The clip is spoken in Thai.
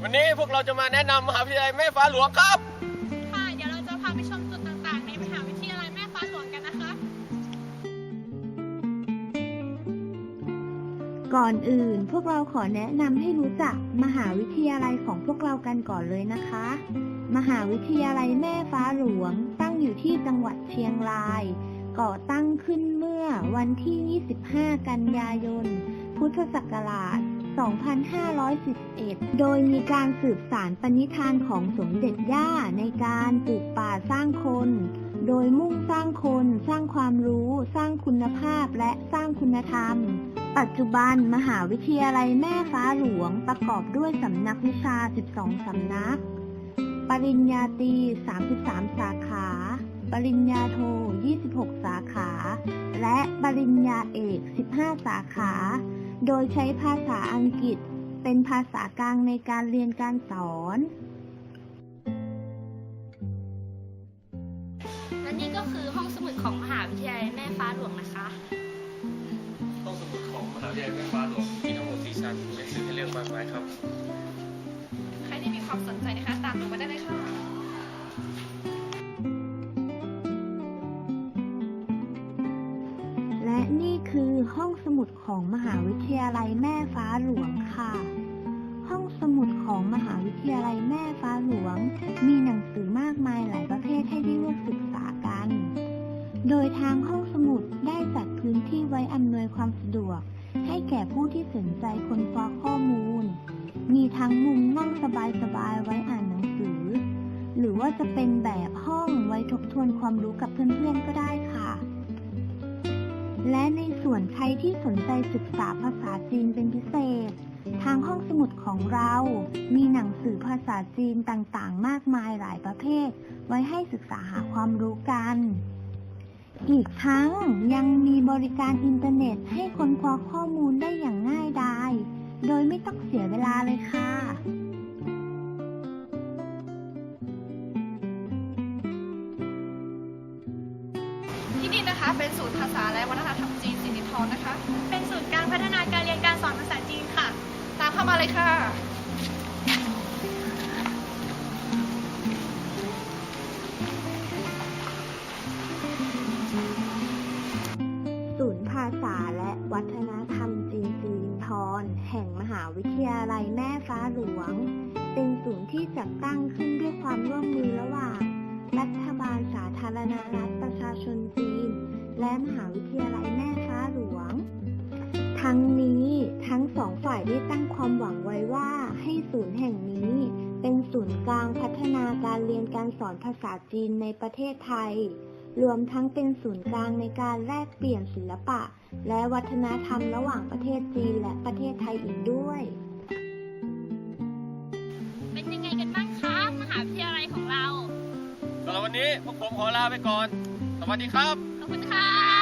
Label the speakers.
Speaker 1: เราจะมาแนะนำมหาวิทยาลัยแม่ฟ้าหลวงครับ
Speaker 2: ค่ะ เดี๋ยวเราจะพาไปชมจุดต่างๆ ในมหาวิทยาลัยแม่ฟ้าหลวงกันนะคะ
Speaker 3: ก่อนอื่นพวกเราขอแนะนำให้รู้จักมหาวิทยาลัยของพวกเรากันก่อนเลยนะคะ มหาวิทยาลัยแม่ฟ้าหลวง ตั้งอยู่ที่จังหวัดเชียงราย ก่อตั้งขึ้นเมื่อวันที่ 25 กันยายน พุทธศักราช 2511 โดยมีการสืบสารปณิธานของสมเด็จย่าในการปลูกป่าสร้างคน โดยมุ่งสร้างคน สร้างความรู้ สร้างคุณภาพ และสร้างคุณธรรม ปัจจุบันมหาวิทยาลัยแม่ฟ้าหลวงประกอบด้วยสำนักวิชา 12 สำนัก ปริญญาตรี 33 สาขา ปริญญาโท 26 สาขา และปริญญาเอก 15 สาขา โดยใช้ภาษาอังกฤษเป็นภาษากลางในการเรียนการสอน
Speaker 2: และนี่ก็คือห้องสมุดของมหาวิทยาลัยแม่ฟ้าหลวงนะคะ
Speaker 1: ห้องสมุดของมหาวิทยาลัยแม่ฟ้าหลวงมีทั้งหมดสี่ชั้นมีหนังสือให้เลือกมากมายครับ
Speaker 2: ใครที่มีความสนใจนะคะ ตามหนูมาได้เลยค่ะ
Speaker 3: และ ห้องสมุดของมหาวิทยาลัยแม่ฟ้าหลวงค่ะ ห้องสมุดของมหาวิทยาลัยแม่ฟ้าหลวง มีหนังสือมากมายหลายประเภทให้ได้เลือกศึกษากัน โดยทางห้องสมุดได้จัดพื้นที่ไว้อำนวยความสะดวก ให้แก่ผู้ที่สนใจค้นคว้าข้อมูล มีทั้งมุมนั่งสบายๆไว้อ่านหนังสือ หรือว่าจะเป็นแบบห้องไว้ทบทวนความรู้กับเพื่อนๆก็ได้ค่ะ และในส่วนใครที่สนใจศึกษาภาษาจีนเป็นพิเศษ ทางห้องสมุดของเรา มีหนังสือภาษาจีนต่างๆ มากมายหลายประเภท ไว้ให้ศึกษาหาความรู้กัน อีกทั้งยังมีบริการอินเทอร์เน็ตให้ค้นคว้าข้อมูลได้อย่างง่ายดาย โดยไม่ต้องเสียเวลาเลยค่ะ
Speaker 2: เป็นศูนย์ภาษาและวัฒนธรรมจีนสิรินทรนะคะ เป็นศูนย์การพัฒนาการเรียนการสอนภาษาจีนค่ะ ตามเข้ามาเลยค่ะ
Speaker 3: ศูนย์ภาษาและวัฒนธรรมจีนสิรินธรแห่งมหาวิทยาลัยแม่ฟ้าหลวง เป็นศูนย์ที่จัดตั้งขึ้นด้วยความร่วมมือระหว่าง รัฐบาลสาธารณรัฐประชาชนจีน และมหาวิทยาลัยแม่ฟ้าหลวง ทั้งนี้ทั้งสองฝ่ายได้ตั้งความหวังไว้ว่าให้ศูนย์แห่งนี้เป็นศูนย์กลางพัฒนาการเรียนการสอนภาษาจีนในประเทศไทย รวมทั้งเป็นศูนย์กลางในการแลกเปลี่ยนศิลปะ และวัฒนธรรมระหว่างประเทศจีนและประเทศไทยอีกด้วย
Speaker 2: เป็นยังไงกันบ้าง
Speaker 1: นี้พวกผมขอลาไปก่อน สวัสดีครับ
Speaker 2: ขอบคุณค่ะ